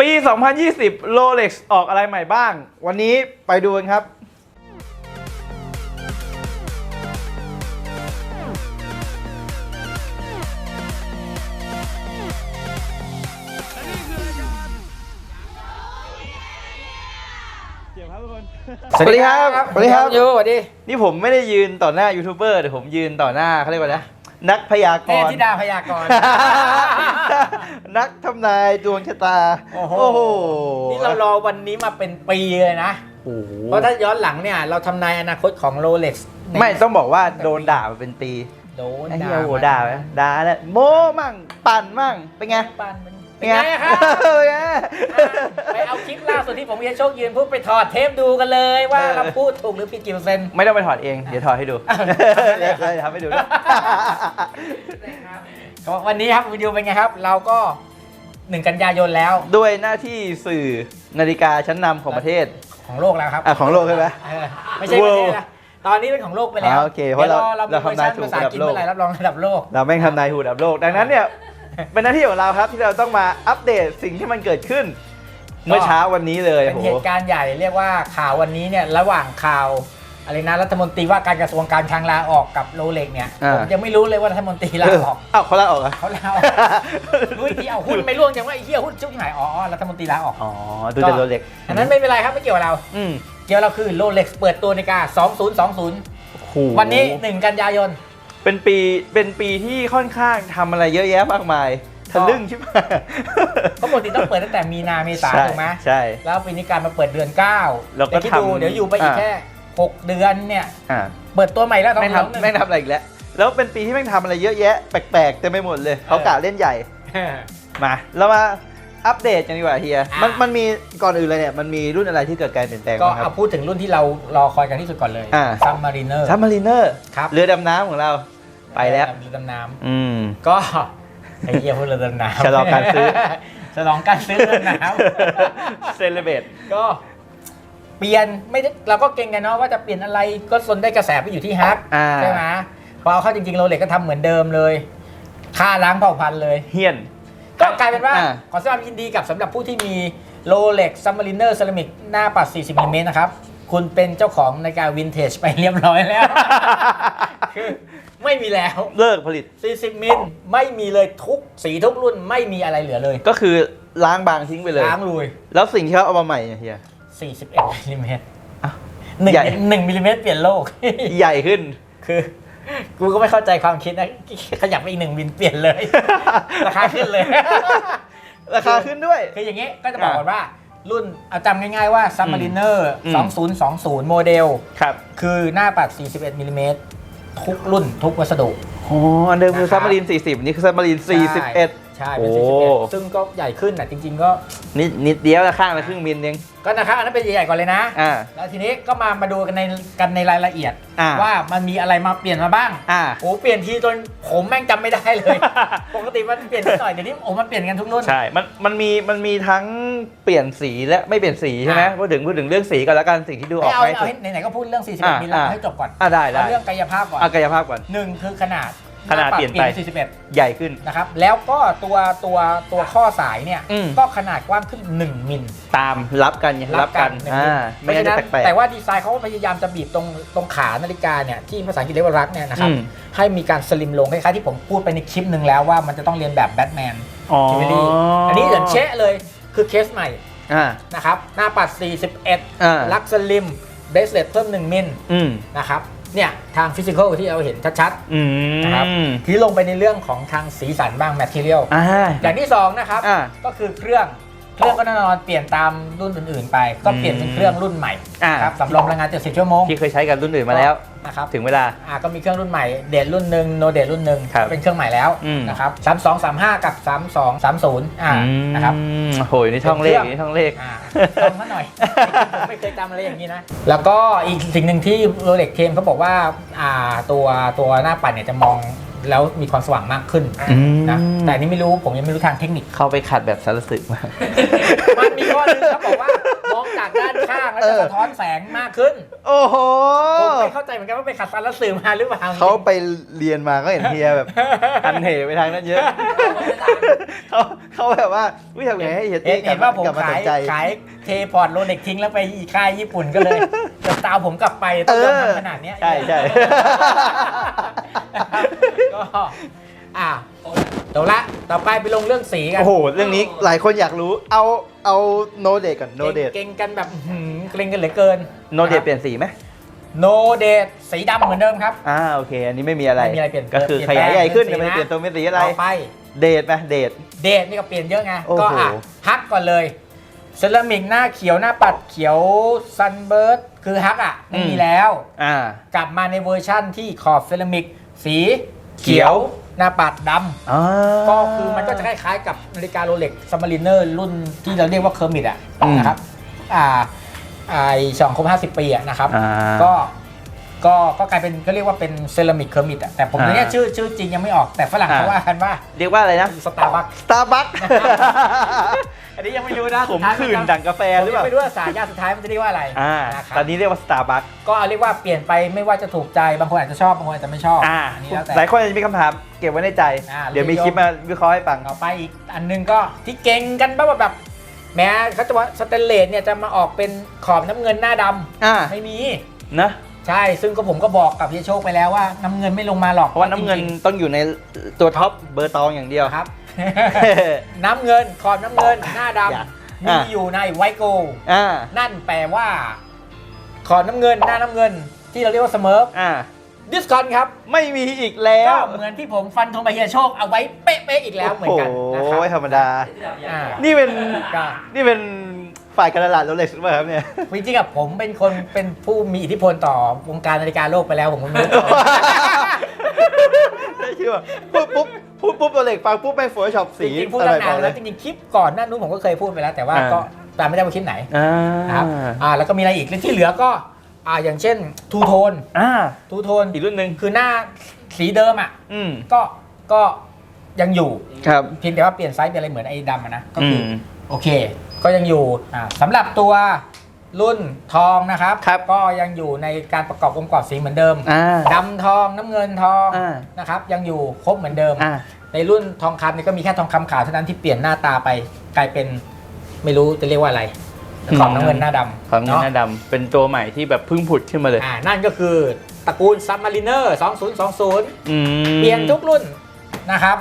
ปี 2020 Rolex ออกอะไรใหม่บ้าง วันนี้ไปดูกันครับ สวัสดีครับ สวัสดีครับ ยูสวัสดี นี่ผมไม่ได้ยืนต่อหน้ายูทูบเบอร์แต่ผมยืนต่อหน้าเขาเรียกว่านะ นักพยากเทพรณ์ธิดาพยากรณ์ นักทำนายดวงชะตาโอ้โหโอ้โห นี่เรารอวันนี้มาเป็นปีเลยนะ โอ้โหเพราะถ้าย้อนหลังเนี่ย เราทำนายอนาคตของโรเล็กซ์ไม่ต้องบอกว่าโดนด่ามาเป็นปีโดนไอ้ด่าเหี้ยโหด่าไหมด่าแล้วโม้มั่ง ปั่นมั่ง เป็นไงปันมัน เป็เป็นนไงไงครับ เป็นไงไปเอาคลิปล่าสุดที่ผมเฮียโชคยืนพูดไปถอดเทปดูกันเลยว่าเออเราพูดถูกหรือผิดกี่เปอร์เซ็นต์ ไม่ต้องไปถอดเอง เดี๋ยวถอดให้ดูอะเดี๋ยวทำให้ดูด้วยก็วันนี้ครับวิดีโอเป็นไงครับ เราก็หนึ่งกันยายนแล้ว ด้วยหน้าที่สื่อนาฬิกาชั้นนำของประเทศของโลกแล้วครับอะของโลกใช่ไหมเออไม่ใช่ประเทศนะตอนนี้เป็นของโลกไปแล้วอ่าโอเคเพราะเราดี๋ยวเราเรามีเวอร์ชันทำนายถูกภาษาอังกฤษระดับโลกเมื่อไหร่รับรองระดับโลกเราแม่งทำนายหูดับโลก ดังนั้นเนี่ย เป็นหน้าที่ของเราครับที่เราต้องมาอัปเดตสิ่งที่มันเกิดขึ้น เมื่อเช้าวันนี้เลยเป็นโอ้โห เหตุการณ์ใหญ่เรียกว่าข่าววันนี้เนี่ยระหว่างข่าวอะไรนะรัฐมนตรีว่าการกระทรวงการคลังลาออกกับโรเล็กเนี่ยอ่า ผมยังไม่รู้เลยว่ารัฐมนตรีลาเออออกอ้าวเขาลาออกเหรอะเขาลาออกรู้อีกทีเอาหุ้นไม่ร่วงจังว่าไอ้เหี้ยหุ้นชุบที่ไหนอ๋ออ๋อรัฐมนตรีลาออกอ๋อดูแต่โรเล็กอันนั้นไม่เป็นไรครับไม่เกี่ยวกับเรา อืมเกี่ยวกับเราคือโรเล็กเปิดตัวในกา2020 โอ้โหวันนี้ 1 กันยายน เป็นปีเป็นปีที่ค่อนข้างทำอะไรเยอะแยะมากมายทะลึ่งใช่ไหมก็ปกติต้องเปิดตั้งแต่มีนาเมษาใช่ถูกไหมใช่ แล้วปีนี้การมาเปิดเดือน9แล้วก็เดี๋ยวคิดดูทำเดี๋ยวอยู่ไปอีกอ่า แค่ 6 เดือนเนี่ย อ่าเปิดตัวใหม่แล้วต้องแม่งร้องหทำนึ่งแม่งทำอะไรอีกแล้ว แล้วเป็นปีที่แม่งทำอะไรเยอะแยะ แปลกๆเต็มไปหมดเลยเขากะเล่นใหญ่ มา เรามา อัปเดตกันดีกว่าเฮียอะมันมันมีก่อนอื่นเลยเนี่ย มันมีรุ่นอะไรที่เกิดการเปลี่ยนแปลงก็บ้างคเอารับ พูดถึงรุ่นที่เรารอคอยกันที่สุดก่อนเลยอ่า ซัมมารีเนอร์ ซับมารีเนอร์ครับ เรือดำน้ำของเรา ไปแล้ว เรือดำน้อืมำก็ไอ้เหี้ยพูดเรือดำน้ำฉลองการซื้อ ฉลองการซื้อเรือดำน้เซเลเบตำก็เปลี่ยนไม่ได้เราก็เก่งกันเนาะว่าจะเปลี่ยนอะไรก็สนได้กระแสไปอยู่ที่ฮักอ่า ใช่ไหมพอเอาเข้าจริงๆโรเล็กก็ทำเหมือนเดิมเลย ค่าล้างเผ่าพันธุ์เลย เฮียน ก็กลายเป็นว่า อ่า ขอแสดงความยินดีกับสำหรับผู้ที่มีโรเล็กซัมมารีเนอร์เซรามิกหน้าปัด 40มิลลิเมตรนะครับ คุณเป็นเจ้าของนาฬิกาวินเทจไปเรียบร้อยแล้ว คือไม่มีแล้ว เลิกผลิต40 มิลไม่มีเลยทุกสีทุกรุ่นไม่มีอะไรเหลือเลยก็คือล้างบางทิ้งไปเลย ล้างลุย แล้วสิ่งที่เขาเอามาใหม่เนี่ยเฮีย 41มิลลิเมตรอะหนึ่งใหญ่ หนึ่งมิลลิเมตรเปลี่ยนโลก ใหญ่ขึ้น คือ กูก็ไม่เข้าใจความคิดนะ ขยับไปอีกหนึ่งมิลเปลี่ยนเลย ราคาขึ้นเลย ราคาขึ้นด้วย คืออย่างนี้ก็จะบอกก่อนว่า รุ่นเอาจำง่ายๆว่า Submariner อืม 2020 โมเดล ครับคือหน้าปัด 41มิลลิเมตรทุกรุ่นทุกวัสดุ อ๋ออันเดิมคือนะครัซับบมารีน40 นี่คือซับมารีน41 ใช่เป็นโอ้ 41ซึ่งก็ใหญ่ขึ้นนะจริง ๆ ก็นิดนิดเดียวละข้างละครึ่งมิลเองก็นะครับอันนั้นเป็นใหญ่ๆก่อนเลยนะ อ่า แล้วทีนี้ก็มามาดูกันในกันในรายละเอียด อ่า ว่ามันมีอะไรมาเปลี่ยนมาบ้างอ่า โอ้เปลี่ยนทีจนผมแม่งจำไม่ได้เลย ปกติมันเปลี่ยนนิดหน่อยเดี๋ยวนี้โอ้มันเปลี่ยนกันทุกรุ่น ใช่ มัน มันมี มันมีทั้งเปลี่ยนสีและไม่เปลี่ยนสีใช่ไหมอะ พูดถึงพูดถึงเรื่องสีก่อนแล้วกันสิ่งที่ดูอให้อกเอาง่ายเอาสุด ให้ไหนๆก็พูดเรื่อง อะ41มิลลิเมตรอะให้จบก่อนอะได้ได้เอาเรื่องกายภาพก่อนอากายภาพก่อน หนึ่งคือขนาด ขนาดหปัเปลี่ยนไป41 ใหญ่ขึ้น นะครับ แล้วก็ตัวตัวตัวข้อสายเนี่ย อืม ก็ขนาดกว้างขึ้น 1 มิล ตามรับกันไงรับกันหนึ่งอ่ามิลไม่เพราะงั้นฉะจะนั้นแปลก แต่ว่าดีไซน์เขาก็พยายามจะบีบตรงตรงขานาฬิกาเนี่ยที่ภาษาอังกฤษเรียกว่ารักเนี่ยนะครับอืม ให้มีการสลิมลงคล้ายๆที่ผมพูดไปในคลิปหนึ่งแล้วว่ามันจะต้องเรียนแบบแบทแมนๆอ๋อจิวเวลรี่อันนี้อย่างเชะเลยคือเคสใหม่อ่านะครับหน้าปัดอ่า41ลักสลิมเบสเลตเพิ่ม 1 มิลอืมนะครับ เนี่ยทางฟิสิกอลที่เราเห็นชัดอืมๆนะครับที่ลงไปในเรื่องของทางสีสันบ้างแมทเทียลอ่า อย่างที่2นะครับอ่า ก็คือเครื่อง เครื่องก็แน่นอนเปลี่ยนตามรุ่นอื่นๆ ไป ก็เปลี่ยนเป็นเครื่องรุ่นใหม่อ่า ครับสำรองพลังงาน70ชั่วโมงที่เคยใช้กับรุ่นอื่นมาแล้ว นะครับถึงเวลา อ่าก็มีเครื่องรุ่นใหม่เดทรุ่นหนึ่งโนเดทรุ่นหนึ่งครับเป็นเครื่องใหม่แล้วอืม นะครับ32 35 กับ 32 30อ่านะครับ อืมโหยนี่ช่องเลขนี่ช่องเลข อ่าลองมาหน่อย ผมไม่เคยจำอะไรอย่างนี้นะ แล้วก็อีกสิ่งหนึ่งที่โรเล็กเคมเขาบอกว่าอ่าตัวตัวหน้าปัดเนี่ยจะมอง แล้วมีความสว่างมากขึ้นอืม นะแต่อันนี่ไม่รู้ผมยังไม่รู้ทางเทคนิค เข้าไปขัดแบบสารสึกมามันมีข้อหนึงเขาบอกว่ามองจากด้านข้างแล้วเอจะอสะท้อนแสงมากขึ้นโอ้โห ผมไม่เข้าใจเหมือนกันว่าไปขัดฟันแล้วสื่อมาหรือเปล่าเขาไปเรียนมาก็เห็นเฮียแบบ อันเหไปทางนั้นเยอะ เขาเขาแบบว่าวิทำไงให้เฮียเห็ตี้นกลัเห็บนว่าผมกลับมาสขานยใจ ขายเทพอร์ตโรเล็กทิ้งแล้วไปอีกค่ายญี่ปุ่นก็เลยจะตามผมกลับไปต้องยอมทำขนาดเนี้ย ใช่ใช่ ก็อะจบละต่อไปไปลงเรื่องสีกันโอ้โห เรื่องนี้หลายคนอยากรู้ เอาเอาโนเดตก่อนโนเดตเก่งๆกันแบบอื้อหือเกรงกันเหลือเกินโนเดตเปลี่ยนสีไหมโนเดตสีดำเหมือนเดิมครับ อ่าโอเค อันนี้ไม่มีอะไรไม่มีอะไรเปลี่ยนก็คือเปลี่ยนขยายใหญ่ขึ้นแปลงแต่ไม่ได้เปลี่ยนตัวเป็นสีอะไรต่อไปเดทไหมเดทเดทนี่ก็เปลี่ยนเยอะไงโอ้โหก็อะฮักก่อนเลยเซรามิกหน้าเขียวหน้าปัดเขียวซันเบิร์ดคือฮักอะไม่มีแล้ว อ่ากลับมาในเวอร์ชั่นที่ขอบเซรามิก สีเขียวหน้าปัดดำอ่าก็คือมันก็จะคล้ายๆกับนาฬิกาโรเล็กซัมมารีเนอร์รุ่นที่เราเรียกว่าเคอร์มิดอะอืมนะครับอ่าไอสองครบห้าสิบปีอะนะครับอ่าก็ก็ก็กลายเป็นก็เรียกว่าเป็นเซรามิกเคอร์มิดอะแต่ผมอ่าเนี่ยชื่อชื่อจริงยังไม่ออกแต่ฝรั่งอ่าเขาว่ากันว่าเรียกว่าอะไรนะสตาร์บัค สตาร์บัค อันนี้ยังไม่รู้นะผมสุดท้ายขื่นดังกาแฟผมหรือเปยังล่าไม่รู้ว่าสายยาสุดท้ายมันจะเรียกว่าอะไรอ่านะครับตอนนี้เรียกว่าสตาร์บัคก็เรียกว่าเปลี่ยนไปไม่ว่าจะถูกใจบางคนอาจจะชอบบางคนอาจจะไม่ชอบอ่าอันนี้แล้วแต่หลายคนอาจจะมีคำถามเก็บไว้ในใจอ่าเดี๋ยวมีคลิปมาวิเคราะห์ให้ฟังต่อไปอีกอันหนึงก็ที่เก่งกันบ้างว่าแบบแม้เขาจะว่าสเตนเลสเนี่ยจะมาออกเป็นขอบน้ำเงินหน้าดำอ่าไม่มีนะใช่ ซึ่งก็ผมก็บอกกับเฮียโชคไปแล้วว่าน้ำเงินไม่ลงมาหรอก เพราะว่าน้ำเงินจริงต้องอยู่ในตัวท็อปเบอร์ตองอย่างเดียวๆครับ น้ำเงินขอบน้ำเงิน หน้าดอย่าำมีอะ อยู่ในไวโกอ่า นั่นแปลว่า ขอบน้ำเงินหน้าน้ำเงิน ที่เราเรียกว่าเสมออ่า ดิสคอนครับ ไม่มีอีกแล้ก็วเหมือนที่ผมฟันธงไปเฮียโชคเอาไว้เป๊ะๆอีกแล้วเหมือนกันนะครัโอ้ยธรรมดา อ่านี่เป็น ก็นี่เป็นฝ่ายการตลาดโรเล็กซ์หรือเปล่าครับเนี่ย จริงๆกับผมเป็นคนเป็นผู้มีอิทธิพลต่อวงการนาฬิกาโลกไปแล้วผมก็ไม่รู้ตัวได้ชื่อว่าพูดปุ๊บ พูดปุ๊บโรเล็กซ์ฟังปุ๊บแม่งโฟล์ช็อปจสีริงๆพูดอะไรตั้งนานเลแล้ยวจริงๆคลิปก่อนหน้านู้นผมก็เคยพูดไปแล้ว แต่ว่าอ่าก็จำไม่ได้ว่าคลิปไหนอ่านะครับอ่าแล้วก็มีอะไรอีกที่เหลือก็อ่าอย่างเช่นทูโทนอ่าทูโทนอีกรุ่นหนึ่งคือหน้าสีเดิมอะอืมก็ก็ยังอยู่ครับเพียงแต่ว่าเปลี่ยนไซส์เป็นอะไรเหมือนไอ้ดำอะนะก็คืออมโอเค ก็ยังอยู่อ่าสำหรับตัว รุ่นทองนะครับ ครับก็ยังอยู่ในการประกอบองค์ประกอบสีเหมือนเดิมอ่าดำทองน้ำเงินทองอ่า นะครับยังอยู่ครบเหมือนเดิม อ่า ในรุ่นทองคำเนี่ยก็มีแค่ทองคำขาวเท่านั้นที่เปลี่ยนหน้าตาไปกลายเป็นไม่รู้จะเรียกว่าอะไรอืม ขอบน้ำเงินหน้าดำความเงินเนาะหน้าดำเป็นตัวใหม่ที่แบบเพิ่งผุดขึ้นมาเลยอ่านั่นก็คือตระกูลซับมารีเนอร์2020 อืมเปลี่ยนทุกรุ่นนะครับ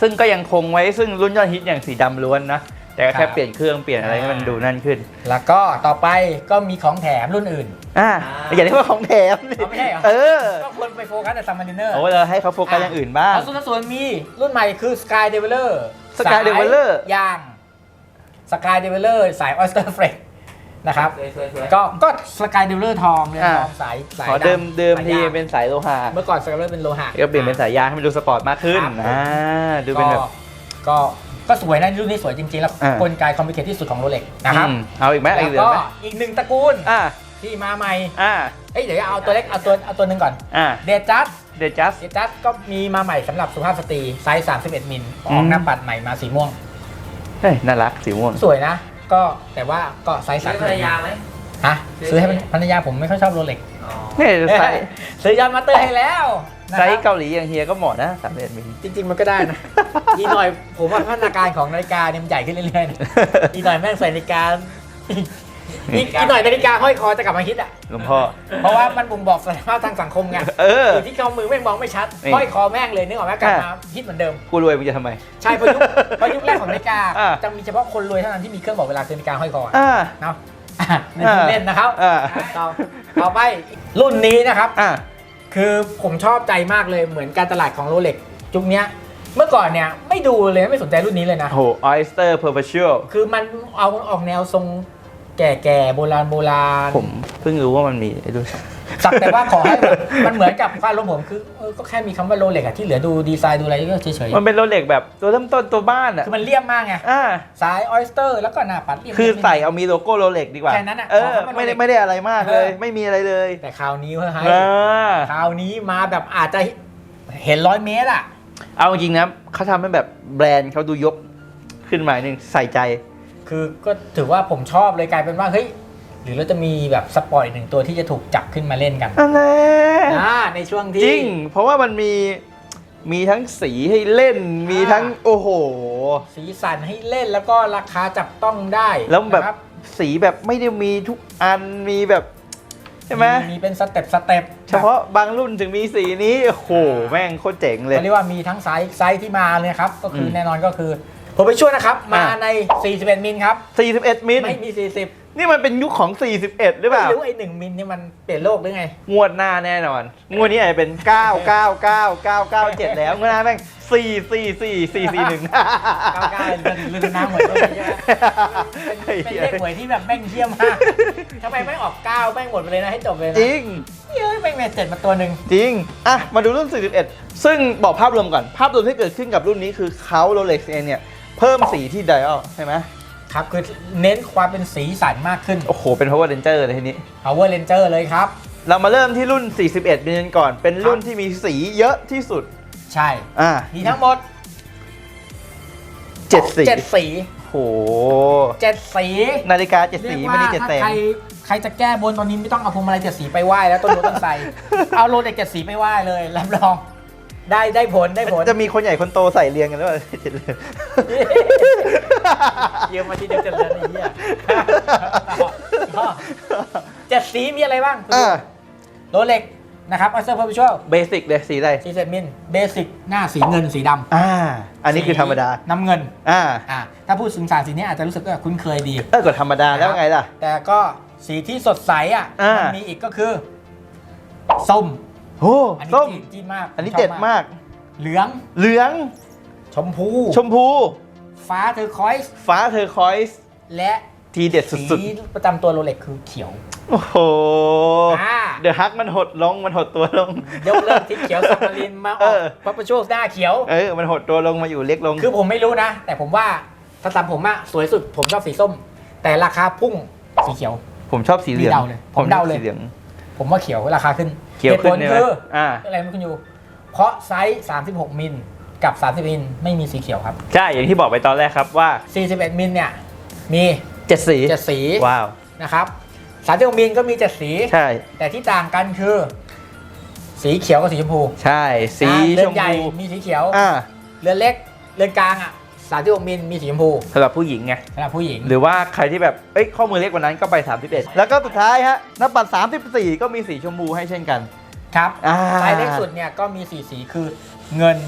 ซึ่งก็ยังคงไว้ซึ่งรุ่นยอดฮิตอย่างสีดำล้วนนะ แต่ก็ครัแค่บเปลี่ยนเครื่องเปลี่ยนอะไรให้มันอ่าดูนั่นขึ้น แล้วก็ต่อไปก็มีของแถมรุ่นอื่นอ่าอย่าเรียกว่าของแถมดิเอาไม่ใช่เหรอ เออก็ควรไปโฟกัสแต่ซัมมารีเนอร์โอ้เราให้เขาโฟกัสอย่างอื่นบ้าง แล้วส่วนส่วนมีรุ่นใหม่คือ Sky Developer Sky Developer ยาง Sky Developer สาย Oyster f r e s h นะครับ สวยๆสวยก็ ก็สกายเดลเลอร์ทองเรือนอ่า ทองสายสายขอดำเดิมเดิมสายทียางเป็นสายโลหะเมื่อก่อนสกายเดลเลอร์เป็นโลหะก็เปลี่ยนเป็นสายยางให้มันดูสปอร์ตมากขึ้นครับอ่าดูเป็นแบบ ก็ก็ ก็สวยนะรุ่นนี้สวยจริงๆ แล้วอ่ากลไกคอมพิวเตอร์ที่สุดของโรเล็กนะครับอืมเอาอีกไหมแล้วอีกเหลือก็ไหมอีกหนึ่งตระกูลอ่าที่มาใหม่อ่าเอ้ยเดี๋ยวเอาตัวเล็กเอาตัวเอาตัวหนึ่งก่อนอ่าเดจัสเดจัส เดจัสก็มีมาใหม่สำหรับสุภาพสตรีไซส์ 31 มิลออือกม หน้าปัดใหม่มาสีม่วง เฮ้ยน่ารักสีม่วง สวยนะ ก็แต่ว่าก็ไซส์ซื้อ31ภรรยาไหมฮะซื้อให้ภรรยาผมไม่ค่อยชอบโรเล็กอ๋อนี่ไซส์ซื้อยอนมาเตอร์ให้แล้วนะไซครัส์บเกาหลีอย่างเฮียก็เหมาะนะสามเอ็ดมิลจริง ๆ มันก็ได้นะ อีกหน่อยผมว่าพัฒนาการของนาฬิกาเนี่ยมันใหญ่ขึ้นเรื่อยๆนะอีกหน่อยแม่งใส่นาฬิกาอีกอีกหน่อยนาฬิกาห้อยคอจะกลับมาฮิตอะ หลวงพ่อ เพราะว่ามันบ่งบอกสภาพทางสังคมไงเออยู่ที่ข้อมือไม่งมองไม่ชัดนี่ ห้อยคอแม่งเลยนึกออกไหมกลับมาฮิตเหมือนเดิม กูรวยมึงจะทำไม ใช่เพราะยุคเพราะยุคแรกของนาฬิกา อ่า จะมีเฉพาะคนรวยเท่านั้นที่มีเครื่องบอกเวลาคือนาฬิกาห้อยคออ่า เนาะอะนี่พูดเล่นนะครับอ่า ต่อต่อไปรุ่นนี้นะครับ อ่า คือผมชอบใจมากเลยเหมือนการตลาดของโรเล็กจุกเนี้ย เมื่อก่อนเนี่ยไม่ดูเลยไม่สนใจรุ่นนี้เลยนะโอ้โห oyster perpetual คือมันเอาออกแนวทรงแก่ๆโบราณโบราณผมเพิ่งรู้ว่ามันมีไอ้ด้วยสักแต่ว่าขอให้แบบมันเหมือนกับความลมณ์ผมคือเออก็แค่มีคำว่าโรเล็กอะที่เหลือดูดีไซน์ดูอะไรก็เฉยมันเป็นโรเล็กแบบตัวเริ่มต้นตัวบ้านอะๆคือมันเลี่ยมมากไงอ่า สายออยสเตอร์แล้วก็หน้าปัดเลี่ยม คือใส่เอามีโลโก้โรเล็กดีกว่าแค่นั้นอะเออขอให้มันไม่ได้ Rolex ไม่ได้อะไรมากเลย เออ ไม่มีอะไรเลยแต่คราวนี้เฮ้ยอ่า คราวนี้มาแบบอาจจะเห็นร้อยเมตรอะ เอาจริงๆนะเขาทำให้แบบแบรนด์เขาดูยกขึ้นมาหนึ่งใส่ใจ คือก็ถือว่าผมชอบเลยกลายเป็นว่าเฮ้ยหรือเราจะมีแบบสปอร์ตอีกหนึ่งตัวที่จะถูกจับขึ้นมาเล่นกันอันแน่อ่าในช่วงที่จริง เพราะว่ามันมีมีทั้งสีให้เล่น มีทั้งโอ้โห สีสันให้เล่นแล้วก็ราคาจับต้องได้ แล้วแบบนะครับสีแบบไม่ได้มีทุกอันมีแบบ ใช่ไหมมีเป็นสเต็ปสเต็ปเฉพาะบางรุ่นถึงมีสีนี้โอ้โหแม่งโคตรเจ๋งเลยเขาเรียกว่ามีทั้งไซส์ไซส์ที่มาเลยครับก็คืออมแน่นอนก็คือผมไปช่วยนะครับ มาอะใน 41 มิลครับ 41 มิลไม่มี 40 นี่มันเป็นยุคของ 41 หรือเปล่า ไม่รู้ไอ้หนึ่งมิลนี่มันเปลี่ยนโลกหรือไง งวดหน้าแน่นอน งวดนี้อาจจะเป็น 9 9 9 9 9 7 แล้ว งวดหน้าแม่ง 4 4 4 4 4 1 ก้าวก้าวเรือนเรือนน้ำหวยก็มีใช่ไหมเป็นเป็นเลขหวยที่แบบแม่งเยี่ยมมากทำไมไม่ออกเก้าแม่งหมดไปเลยนะให้จบเลยนะจริงเฮ้ยแม่งเจ็ดมาตัวหนึ่ง จริง อะ มาดูรุ่น 41 ซึ่งบอกภาพรวมก่อน ภาพรวมที่เกิดขึ้นกับรุ่นนี้คือเขาโรเล็กเองเนี่ย เพิ่มสีที่ไดอัลใช่ไหม ครับ คือเน้นความเป็นสีสันมากขึ้น โอ้โห เป็น Power Ranger เลยทีนี้ Power Ranger เลยครับ เรามาเริ่มที่รุ่น 41มิลก่อน เป็นรุ่นที่มีสีเยอะที่สุด ใช่ อ่ามีทั้งหมดเจ็ดสีเจ็ดสีโอ้โหเจ็ดสีนาฬิกาเจ็ดสีเรียกไม่ว่าได้เจ็ดถ้าแสงใครใครจะแก้บนตอนนี้ไม่ต้องเอาพวงมาลัยเจ็ดสีไปไหว้แล้วต้นโพต้นไทรเอาโรเด็กเจ็ดสีไปไหว้เลยรับรอง ได้ได้ผลได้ผลจะมีคนใหญ่คนโตใส่เรียงกันหรือเปล่าเจ็ดเลยเยี่ยมมาที่เดียวกันเลยไอ้เหี้ยเจ็ดสีมีอะไรบ้างอ่าโรเล็กนะครับอัลเซอร์เพอร์ชวลเบสิกเลยสีอะไรสีเซมินเบสิกหน้าสีเงินสีดำอ่า อันนี้คือธรรมดาสีน้ำเงิน อ่าอ่าถ้าพูดถึงสารสีนี้อาจจะรู้สึกว่าคุ้นเคยดีเออก็ธรรมดาแล้วไงล่ะ แต่ก็สีที่สดใสอะอ่ามัมันมีอีกก็คือ ส้ม โอ้อันนี้ส้ม จีนจีนมากอันนี้ชบเด็ดมาก เหลือง เหลือง ชมพู ชมพู ฟ้าเทอร์คอยส์ฟ้าเทอร์คอยส์และทีเด็ดสีสุดประจำตัวโรเล็กคือเขียวๆ โอ้โห อ่าเดอะฮักมันหดลง มันหดตัวลง ยกเลิกที่เขียวซัมมารินมาอเออกอ พัปชูหน้าเขียว เออ มันหดตัวลงมาอยู่เล็กลง คือผมไม่รู้นะ แต่ผมว่าถ้าตามผมอะสวยสุดผมชอบสีส้ม แต่ราคาพุ่งสีเขียว ผมชอบสีเหลืองนี่เดาเลยผมเดาเลย ชอบสีเหลือง ผมว่าเขียวราคาขึ้นเขียวเหตุขึ้ผนลเนี่ยคืออ่า อะไรไม่คุณอยู่ เพราะไซส์ 36 มิลกับ 30 มิลไม่มีสีเขียวครับ ใช่อย่างที่บอกไปตอนแรกครับว่า41 มิลเนี่ยมีเจ็ดสีเจ็ดสีว้าว นะครับ36มิลก็มีเจ็ดสี ใช่ แต่ที่ต่างกันคือ สีเขียวกับสีชมพูใช่ สีอ่าเรืชอนมใหญ่พูมีสีเขียว อ่า เรือนเล็ก เรือนกลางอะ 36มิลมีสีชมพูสำหรับผู้หญิงไง สำหรับผู้หญิง หรือว่าใครที่แบบ เอ้ย ข้อมือเล็กกว่านั้นก็ไป 31 แล้วก็สุดท้ายฮะนับบัตร34 ก็มีสีชมพูให้เช่นกัน ครับอ่าไซส์เล็กสุดเนี่ยก็มีสีสีคือเงิน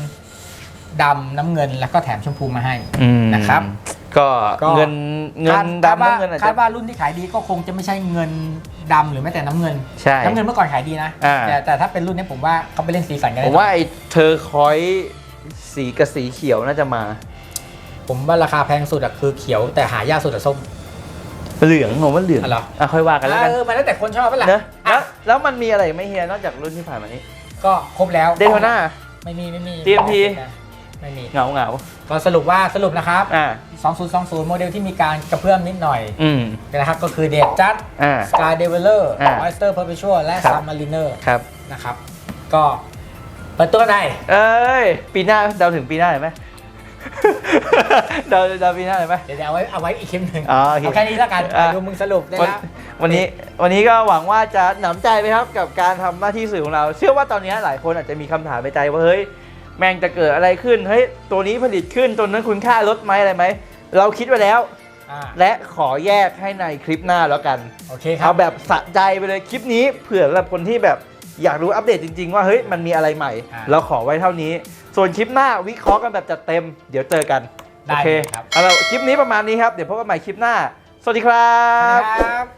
ดำน้ำเงินแล้วก็แถมชมพูมาให้ นะครับก็ก็ เงินเงินคาดำว่าน้ำเงินอาจคาจะดว่ารุ่นที่ขายดีก็คงจะไม่ใช่เงินดำหรือแม้แต่น้ำเงิน ใช่น้ำเงินเมื่อก่อนขายดีนะ อ่า แต่แต่ถ้าเป็นรุ่นนี้ผมว่าเขาไปเล่นสีสันกันผได้มว่าไอ้เธอคอยสีกับสีเขียวน่าจะมา ผมว่าราคาแพงสุดอะคือเขียวแต่หายากสุดอะส้ม เหลืองผมว่าเหลืองอ๋อเหรอ อะค่อยว่ากันแล้วกันเออมันแล้วแต่คนชอบไปแหละเนอะแล้อะวแล้วมันมีอะไรไหม่เฮียนอกจากรุ่นที่ผ่านมานี้ก็ครบแล้วเดโทน่า ไม่มีไม่มี TMT ไม่มี เหงาเหงาก็สรุปว่าสรุปนะครับ อ่า2020 โมเดลที่มีการกระเพื่อมนิดหน่อยอืม นะครับก็คือเดดจัด อ่า Sky Developer อ่า Oyster Perpetual และ ครับ Submariner ครับ นะครับ ก็เปิดตัวกันได้ เอ้ย ปีหน้าเดาถึงปีหน้าเลยไหมเดาเดาปีหน้าเลยไหม เดี๋ยวเอาไว้เอาไว้อีกคลิปหนึ่งอ๋อโอเคเอาแค่นี้แล้วกันอะ ดูมึงสรุปได้วันแล้ววันนี้วันนี้ก็หวังว่าจะหนำใจไปครับกับการทำหน้าที่สื่อของเรา เชื่อว่าตอนนี้หลายคนอาจจะมีคำถามในใจว่าเฮ้ยแม่งจะเกิดอะไรขึ้นเฮ้ยตัวนี้ผลิตขึ้นตัวนั้นคุณค่าลดไหมอะไรไหมเราคิดไว้แล้ว อ่าและขอแยกให้ในคลิปหน้าแล้วกันโอเคครัเอาแบบสะใจไปเลยคลิปนี้เผื่อสำหรับคนที่แบบอยากรู้อัปเดตจริง ๆ ว่าเฮ้ยมันมีอะไรใหม่ อ่า เราขอไว้เท่านี้ ส่วนคลิปหน้าวิเคราะห์กันแบบจัดเต็ม เดี๋ยวเจอกันได้โอเคเลยครับ เอาละคลิปนี้ประมาณนี้ครับ เดี๋ยวพบกันใหม่คลิปหน้า สวัสดีครัสวัสบดีครับ